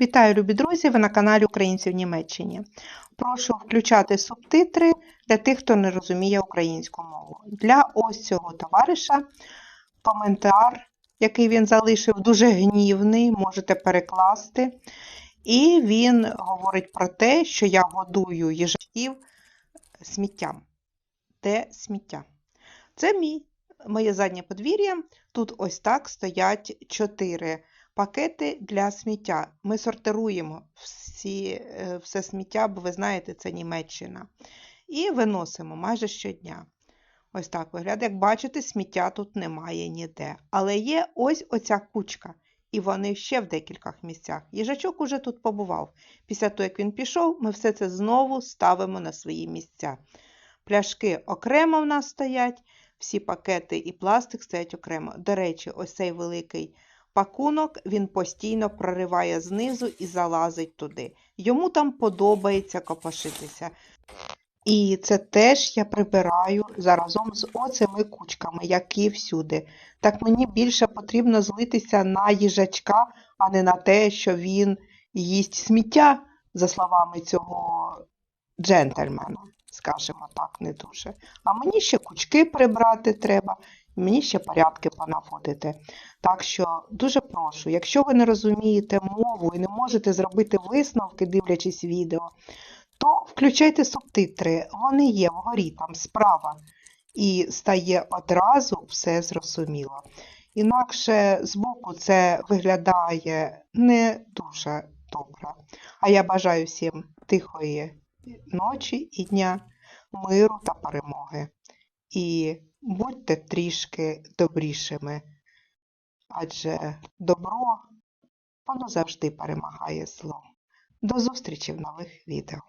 Вітаю, любі друзі! Ви на каналі Українці в Німеччині. Прошу включати субтитри для тих, хто не розуміє українську мову. Для ось цього товариша коментар, який він залишив, дуже гнівний, можете перекласти. І він говорить про те, що я годую їжаків сміттям. Де сміття? Це мій, моє заднє подвір'я. Тут ось так стоять чотири пакети для сміття. Ми сортируємо всі, е, все сміття, бо ви знаєте, це Німеччина. І виносимо майже щодня. Ось так виглядає. Як бачите, сміття тут немає ніде. Але є ось оця кучка. І вони ще в декількох місцях. Їжачок уже тут побував. Після того, як він пішов, ми все це знову ставимо на свої місця. Пляшки окремо в нас стоять, всі пакети і пластик стоять окремо. До речі, ось цей великий пакунок він постійно прориває знизу і залазить туди. Йому там подобається копошитися. І це теж я прибираю заразом з оцими кучками, які всюди. Так мені більше потрібно злитися на їжачка, а не на те, що він їсть сміття, за словами цього джентльмена, скажімо так, не дуже. А мені ще кучки прибрати треба, мені ще порядки понаводити. Так що дуже прошу, якщо ви не розумієте мову і не можете зробити висновки, дивлячись відео, то включайте субтитри, вони є вгорі там справа, і стає одразу все зрозуміло. Інакше збоку це виглядає не дуже добре. А я бажаю всім тихої ночі і дня, миру та перемоги. І будьте трішки добрішими, адже добро воно завжди перемагає зло. До зустрічі в нових відео.